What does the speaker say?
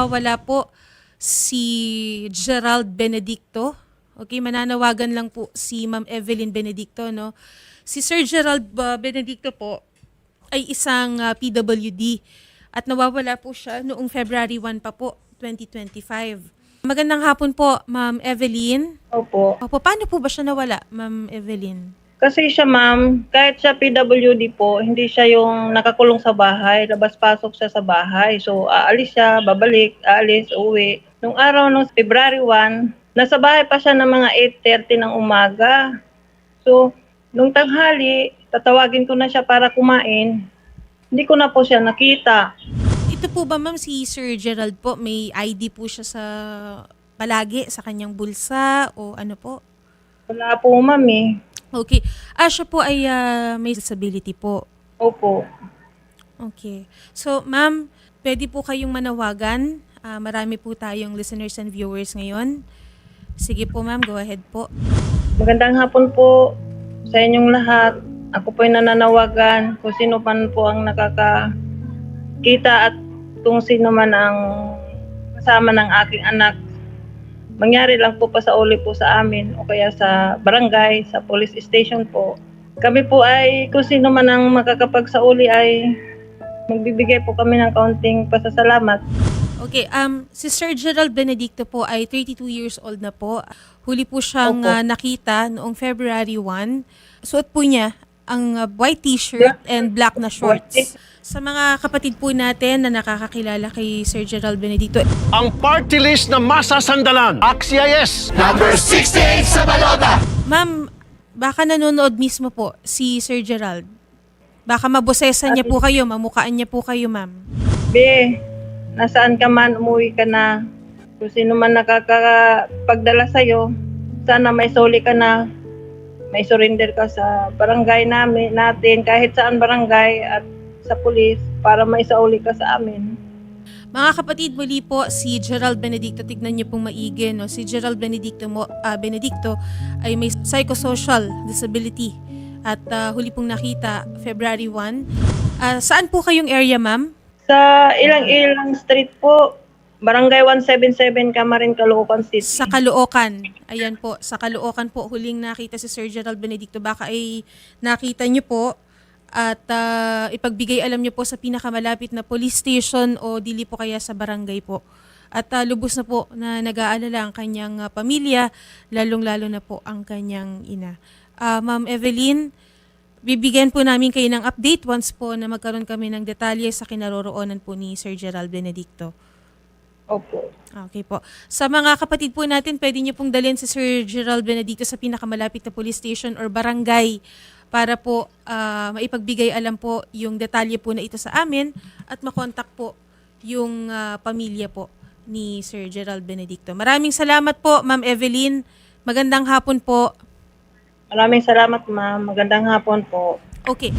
nawawala po si Gerald Benedicto. Okay, mananawagan lang po si Ma'am Evelyn Benedicto, no? Si Sir Gerald uh, Benedicto po ay isang uh, PWD at nawawala po siya noong February 1 pa po, 2025. Magandang hapon po, Ma'am Evelyn. Opo. Opo, paano po ba siya nawala, Ma'am Evelyn? Kasi siya ma'am, kahit siya PWD po, hindi siya yung nakakulong sa bahay, labas-pasok siya sa bahay. So aalis siya, babalik, aalis, uwi. Nung araw ng February 1, nasa bahay pa siya ng mga 8.30 ng umaga. So, nung tanghali, tatawagin ko na siya para kumain. Hindi ko na po siya nakita. Ito po ba, Ma'am, si Sir Gerald po, may ID po siya sa palagi sa kanyang bulsa o ano po? Wala po ma'am eh. Okay. Ah, siya po ay ah, may disability po. Opo. Okay. So, ma'am, pwede po kayong manawagan. Ah, marami po tayong listeners and viewers ngayon. Sige po, ma'am. Go ahead po. Magandang hapon po sa inyong lahat. Ako po ay nananawagan kung sino man po ang nakakakita at kung sino man ang kasama ng aking anak. Mangyari lang po pa sa uli po sa amin o kaya sa barangay, sa police station po. Kami po ay kung sino man ang makakapagsauli ay magbibigay po kami ng kaunting pasasalamat. Okay, um, si Sir Gerald Benedicto po ay 32 years old na po. Huli po siyang Opo. ah, nakita noong February 1. Suot po niya ang ah, white t-shirt and black na shorts. Sa mga kapatid po natin na nakakakilala kay Sir Gerald Benedicto, ang party list na masasandalan. Axia yes! Number 68 sa balota. Ma'am, baka nanonood mismo po si Sir Gerald. Baka mabosesan niya po kayo, mamukaan niya po kayo, ma'am. Be, nasaan ka man, umuwi ka na. Kung sino man nakakapagdala sa'yo, sana may soli ka na. May surrender ka sa barangay namin, natin, kahit saan barangay at sa pulis para may sauli ka sa amin. Mga kapatid, muli po si Gerald Benedicto, tignan niyo pong maigi, no? Si Gerald Benedicto, mo, ah, Benedicto ay may psychosocial disability at ah, huli pong nakita February 1. Ah, saan po kayong area, ma'am? Sa ilang-ilang street po, Barangay 177, Camarin, Caloocan City. Sa Caloocan. Ayan po, sa Caloocan po huling nakita si Sir Gerald Benedicto. Baka ay nakita niyo po at ah, ipagbigay alam niyo po sa pinakamalapit na police station o dili po kaya sa barangay po. At ah, lubos na po na nag-aalala ang kanyang ah, pamilya, lalong-lalo na po ang kanyang ina. Ah, Ma'am Evelyn, bibigyan po namin kayo ng update once po na magkaroon kami ng detalye sa kinaroroonan po ni Sir Gerald Benedicto. Opo. Okay po. Sa mga kapatid po natin, pwede niyo pong dalhin si Sir Gerald Benedicto sa pinakamalapit na police station or barangay para po ah, maipagbigay alam po yung detalye po na ito sa amin at makontak po yung ah, pamilya po ni Sir Gerald Benedicto. Maraming salamat po, Ma'am Evelyn. Magandang hapon po. Maraming salamat, ma'am. Magandang hapon po. Okay.